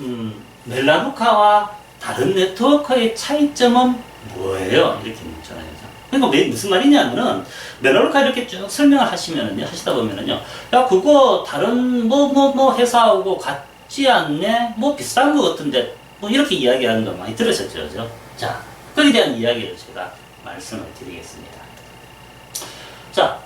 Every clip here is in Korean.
음, 멜라루카와 다른 네트워크의 차이점은 뭐예요? 이렇게 묻잖아요. 그러니까 왜 무슨 말이냐면은 멜라루카 이렇게 쭉 설명을 하시면은요, 하시다 보면은요, 야 그거 다른 뭐 뭐뭐 회사하고 같지 않네, 뭐 비슷한 것 같은데 뭐 이렇게 이야기하는 거 많이 들으셨죠, 그죠? 자, 거기에 대한 이야기를 제가 말씀을 드리겠습니다. 자,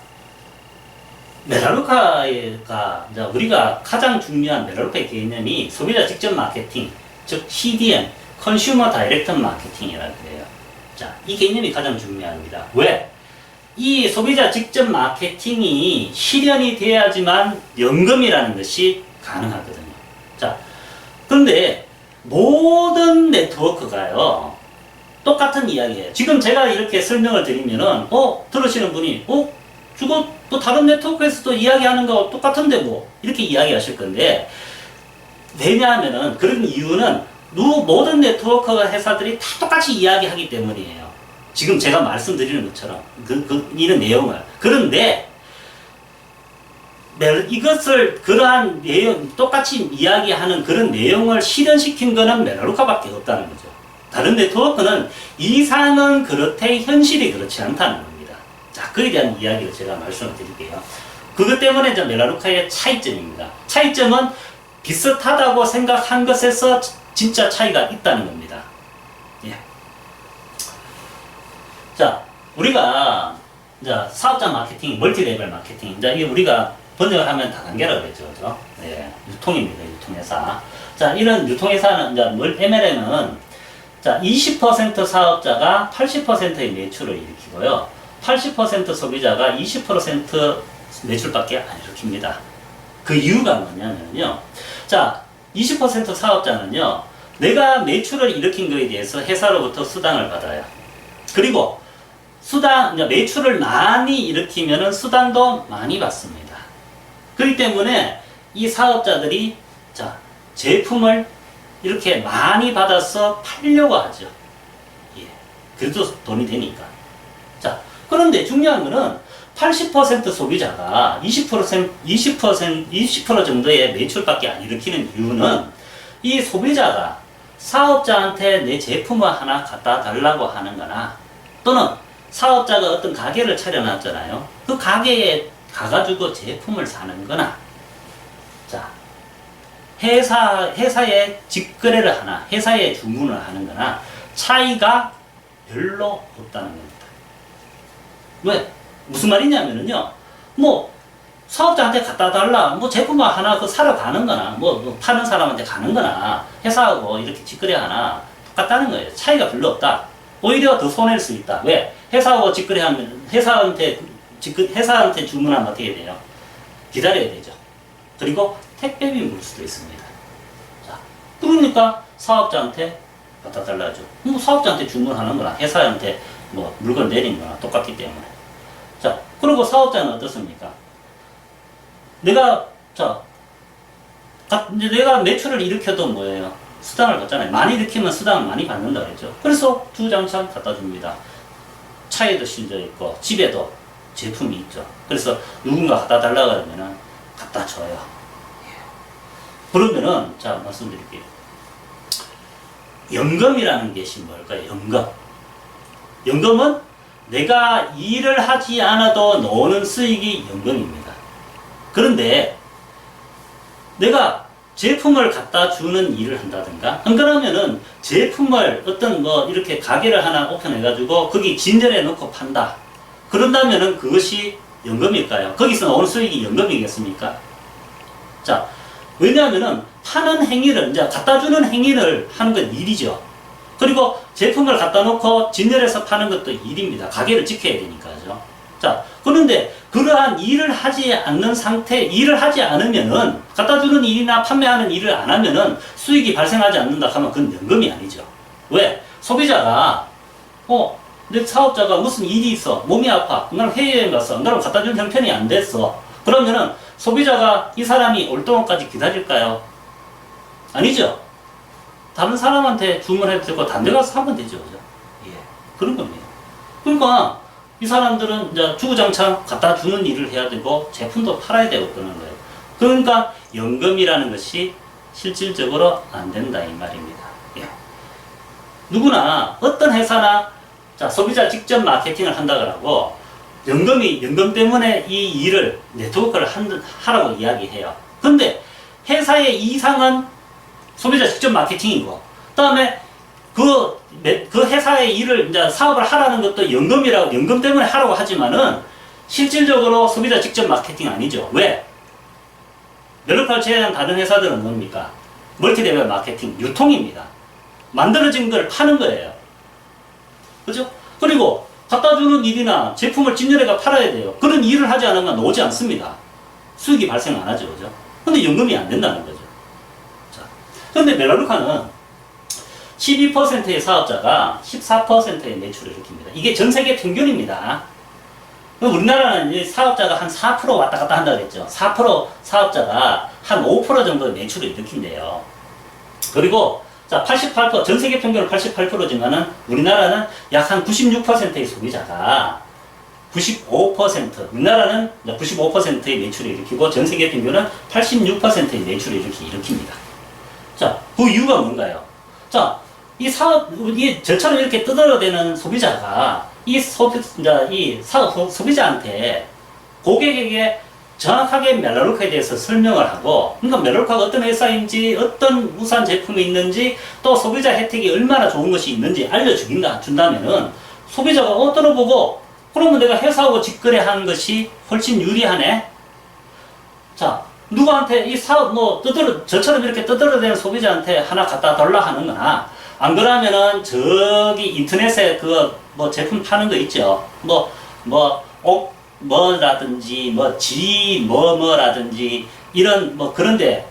메라루카가 이제 우리가 가장 중요한 메라루카의 개념이 소비자 직접 마케팅, 즉 CDM, 컨슈머 다이렉트 마케팅이라고 해요. 자, 이 개념이 가장 중요합니다. 왜? 이 소비자 직접 마케팅이 실현이 돼야지만 연금이라는 것이 가능하거든요. 자, 그런데 모든 네트워크가요, 똑같은 이야기예요. 지금 제가 이렇게 설명을 드리면은, 어, 들으시는 분이, 어, 저거 또 다른 네트워크에서도 이야기하는 거 똑같은데 뭐, 이렇게 이야기하실 건데, 왜냐하면은, 그런 이유는, 누, 모든 네트워크 회사들이 다 똑같이 이야기하기 때문이에요. 지금 제가 말씀드리는 것처럼, 그, 그, 이런 내용을. 그런데, 멜- 이것을 그러한 내용 똑같이 이야기하는 그런 내용을 실현시킨 거는 멜로루카밖에 없다는 거죠. 다른 네트워크는 이상은 그렇대 현실이 그렇지 않다는 겁니다. 자, 그에 대한 이야기를 제가 말씀을 드릴게요. 그것 때문에 이제 멜라루카의 차이점입니다. 차이점은 비슷하다고 생각한 것에서 진짜 차이가 있다는 겁니다. 예. 자, 우리가 이제 사업자 마케팅, 멀티 레벨 마케팅, 이제 이게 우리가 번역을 하면 다단계라고 그랬죠, 그죠? 예, 유통입니다, 유통회사. 자, 이런 유통회사는 이제 뭘 MLM은 자, 20% 사업자가 80%의 매출을 일으키고요. 80% 소비자가 20% 매출밖에 안 일으킵니다. 그 이유가 뭐냐면요. 자, 20% 사업자는요. 내가 매출을 일으킨 거에 대해서 회사로부터 수당을 받아요. 그리고 수당, 이제 매출을 많이 일으키면은 수당도 많이 받습니다. 그렇기 때문에 이 사업자들이 자, 제품을 이렇게 많이 받아서 팔려고 하죠. 예. 그래도 돈이 되니까. 자, 그런데 중요한 거는 80% 소비자가 20%, 20%, 20% 정도의 매출밖에 안 일으키는 이유는 이 소비자가 사업자한테 내 제품을 하나 갖다 달라고 하는 거나 또는 사업자가 어떤 가게를 차려놨잖아요. 그 가게에 가가지고 제품을 사는 거나 자, 회사, 회사에 직거래를 하나, 회사에 주문을 하는 거나 차이가 별로 없다는 겁니다. 왜? 무슨 말이냐면요. 뭐, 사업자한테 갖다 달라, 뭐 제품을 하나 그 사러 가는 거나, 뭐, 뭐 파는 사람한테 가는 거나, 회사하고 이렇게 직거래 하나 똑같다는 거예요. 차이가 별로 없다. 오히려 더 손해일 수 있다. 왜? 회사하고 직거래 하면, 회사한테, 직거, 회사한테 주문하면 어떻게 돼요? 기다려야 되죠. 그리고 택배비 물 수도 있습니다. 자, 그러니까 사업자한테 갖다 달라죠. 뭐 사업자한테 주문하는 거나 회사한테 뭐 물건 내리는 거나 똑같기 때문에. 자, 그리고 사업자는 어떻습니까? 내가, 자, 가- 이제 내가 매출을 일으켜도 뭐예요? 수당을 받잖아요. 많이 일으키면 수당을 많이 받는다 그랬죠. 그래서 두 장창 갖다 줍니다. 차에도 실려 있고, 집에도 제품이 있죠. 그래서 누군가 갖다 달라 그러면은 갖다 줘요. 그러면은, 자, 말씀드릴게요. 연금이라는 것이 뭘까요? 연금. 연금은 내가 일을 하지 않아도 나오는 수익이 연금입니다. 그런데 내가 제품을 갖다 주는 일을 한다든가, 안 그러면은 제품을 어떤 뭐 이렇게 가게를 하나 오픈해 가지고 거기 진열해 놓고 판다. 그런다면은 그것이 연금일까요? 거기서 나오는 수익이 연금이겠습니까? 자, 왜냐하면은 파는 행위를, 이제 갖다 주는 행위를 하는 건 일이죠. 그리고 제품을 갖다 놓고 진열해서 파는 것도 일입니다. 가게를 지켜야 되니까죠. 자, 그런데 그러한 일을 하지 않는 상태, 일을 하지 않으면은, 갖다 주는 일이나 판매하는 일을 안 하면은 수익이 발생하지 않는다 하면 그건 연금이 아니죠. 왜? 소비자가, 어, 내 사업자가 무슨 일이 있어. 몸이 아파. 그날 해외여행 갔어. 그날 갖다 주는 형편이 안 됐어. 그러면은 소비자가 이 사람이 올 동안까지 기다릴까요? 아니죠. 다른 사람한테 주문해도 되고 다른 데 가서 하면 되죠. 그죠? 예. 그런 겁니다. 그러니까 이 사람들은 이제 주구장창 갖다 주는 일을 해야 되고 제품도 팔아야 되고 그러는 거예요. 그러니까 연금이라는 것이 실질적으로 안 된다 이 말입니다. 예. 누구나 어떤 회사나 자 소비자 직접 마케팅을 한다 그러고 연금이 연금 때문에 이 일을 네트워크를 한, 하라고 이야기해요. 근데 회사의 이상은 소비자 직접 마케팅이고 그다음에 그, 매- 그 회사의 일을 이제 사업을 하라는 것도 연금이라고 연금 때문에 하라고 하지만은 실질적으로 소비자 직접 마케팅 아니죠. 왜? 멜로파를 제외한 다른 회사들은 뭡니까? 멀티레벨 마케팅, 유통입니다. 만들어진 걸 파는 거예요. 그죠? 그리고 갖다 주는 일이나 제품을 진열해가 팔아야 돼요. 그런 일을 하지 않으면 나오지 않습니다. 수익이 발생 안 하죠. 그죠? 근데 연금이 안 된다는. 자. 근데 멜라루카는 12%의 사업자가 14%의 매출을 일으킵니다. 이게 전 세계 평균입니다. 우리나라는 이 사업자가 한 4% 왔다 갔다 한다 그랬죠. 4% 사업자가 한 5% 정도의 매출을 일으킨대요. 그리고 자, 88%, 전 세계 평균은 88%지만은 우리나라는 약 한 96%의 소비자가 95%, 우리나라는 95%의 매출을 일으키고 전 세계 평균은 86%의 매출을 이렇게 일으킵니다. 자, 그 이유가 뭔가요? 자, 이 사업, 이 저처럼 이렇게 뜯어대는 소비자가 이 소비, 이 사업, 소- 소비자한테 고객에게 정확하게 멜라루카에 대해서 설명을 하고, 그러니까 멜라루카가 어떤 회사인지, 어떤 우산 제품이 있는지, 또 소비자 혜택이 얼마나 좋은 것이 있는지 알려주긴다, 준다면은, 소비자가 어, 들어보고, 그러면 내가 회사하고 직거래하는 것이 훨씬 유리하네? 자, 누구한테 이 사업 뭐 떠들어 저처럼 이렇게 떠들어대는 소비자한테 하나 갖다 달라 하는 거나 안 그러면은 저기 인터넷에 그 뭐 제품 파는 거 있죠. 뭐뭐옷 뭐라든지 뭐 지 뭐 뭐라든지 이런 뭐 그런데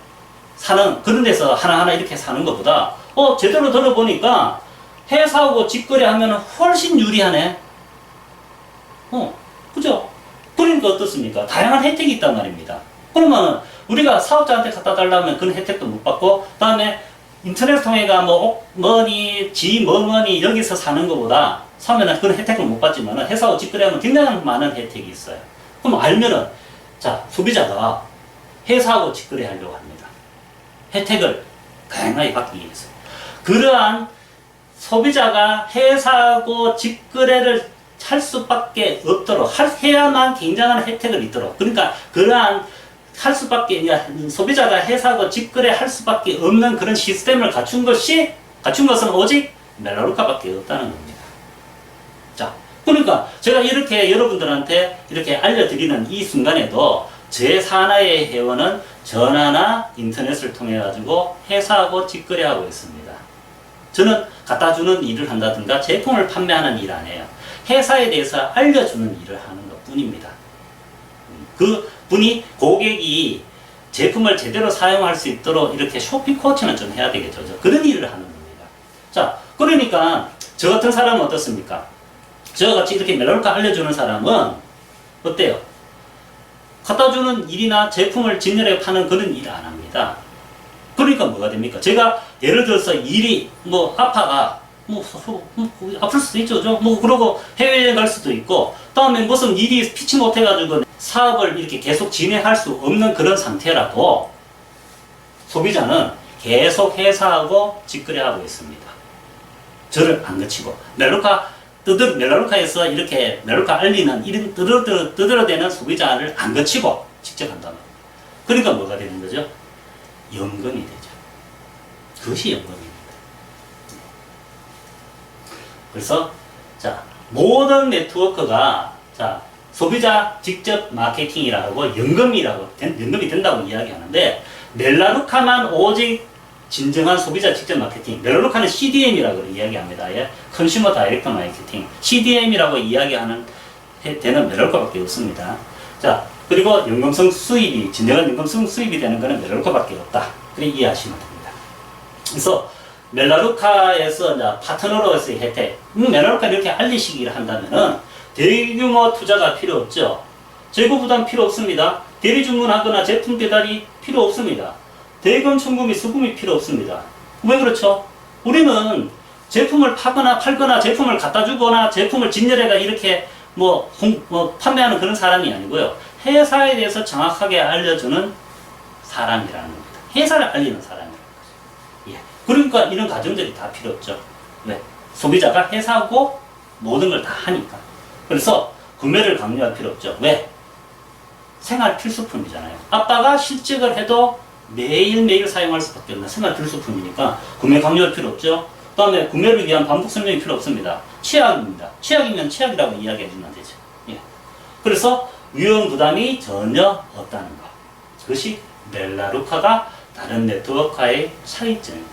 사는 그런 데서 하나하나 이렇게 사는 것보다 어 제대로 들어보니까 회사하고 직거래 하면 훨씬 유리하네. 어 그죠? 그러니까 어떻습니까? 다양한 혜택이 있단 말입니다. 그러면 우리가 사업자한테 갖다 달라면 그런 혜택도 못 받고 그다음에 인터넷 통해가 뭐 어, 뭐니 지 뭐뭐니 여기서 사는 것보다 사면은 그런 혜택을 못 받지만은 회사하고 직거래하면 굉장히 많은 혜택이 있어요. 그럼 알면은 자 소비자가 회사하고 직거래 하려고 합니다. 혜택을 다양하게 받기 위해서 그러한 소비자가 회사하고 직거래를 할 수밖에 없도록 할, 해야만 굉장한 혜택을 있도록 그러니까 그러한 할 수밖에 야, 소비자가 회사하고 직거래 할 수밖에 없는 그런 시스템을 갖춘 것이 갖춘 것은 오직 멜라루카밖에 없다는 겁니다. 자, 그러니까 제가 이렇게 여러분들한테 이렇게 알려드리는 이 순간에도 제 산하의 회원은 전화나 인터넷을 통해 가지고 회사하고 직거래하고 있습니다. 저는 갖다 주는 일을 한다든가 제품을 판매하는 일 안 해요. 회사에 대해서 알려주는 일을 하는 것 뿐입니다. 그 분이 고객이 제품을 제대로 사용할 수 있도록 이렇게 쇼핑 코치는 좀 해야 되겠죠. 저 그런 일을 하는 겁니다. 자, 그러니까 저 같은 사람은 어떻습니까? 저와 같이 이렇게 멜로카 알려주는 사람은 어때요? 갖다 주는 일이나 제품을 진열해 파는 그런 일 안 합니다. 그러니까 뭐가 됩니까? 제가 예를 들어서 일이 뭐 아파가 뭐, 뭐, 뭐 아플 수도 있죠? 뭐 그러고 해외여행 갈 수도 있고 다음에 무슨 일이 피치 못해가지고 사업을 이렇게 계속 진행할 수 없는 그런 상태라도 소비자는 계속 회사하고 직거래하고 있습니다. 저를 안 거치고 멜로카 뜨들 멜로카에서 이렇게 멜로카 알리는 이런 뜨들뜨 뜨들어대는 소비자를 안 거치고 직접 한다면 그러니까 뭐가 되는 거죠? 연금이 되죠. 그것이 연금입니다. 그래서 자 모든 네트워크가 자 소비자 직접 마케팅이라고 연금이라고 된- 연금이 된다고 이야기하는데 멜라루카만 오직 진정한 소비자 직접 마케팅 멜라루카는 CDM이라고 이야기합니다. 예? 컨슈머 다이렉트 마케팅 CDM이라고 이야기하는 해- 되는 멜라루카밖에 없습니다. 자 그리고 연금성 수입이 진정한 연금성 수입이 되는 것은 멜라루카밖에 없다. 그렇게 이해하시면 됩니다. 그래서 멜라루카에서 파트너로서의 혜택, 음, 멜라루카 이렇게 알리시기를 한다면은 대규모 투자가 필요 없죠. 재고 부담 필요 없습니다. 대리 주문하거나 제품 배달이 필요 없습니다. 대금 및 수금이 필요 없습니다. 왜 그렇죠? 우리는 제품을 파거나 팔거나 제품을 갖다 주거나 제품을 진열해가 이렇게 뭐, 홍- 뭐 판매하는 그런 사람이 아니고요. 회사에 대해서 정확하게 알려주는 사람이라는 겁니다. 회사를 알리는 사람이에요. 그러니까 이런 과정들이 다 필요 없죠. 왜? 소비자가 회사하고 모든 걸 다 하니까. 그래서 구매를 강요할 필요 없죠. 왜? 생활 필수품이잖아요. 아빠가 실직을 해도 매일매일 사용할 수밖에 없는 생활 필수품이니까 구매 강요할 필요 없죠. 그 다음에 구매를 위한 반복 설명이 필요 없습니다. 치약입니다. 치약이면 치약이라고 이야기해 주면 되죠. 예. 그래서 위험 부담이 전혀 없다는 것. 그것이 멜라루카가 다른 네트워크와의 차이점입니다.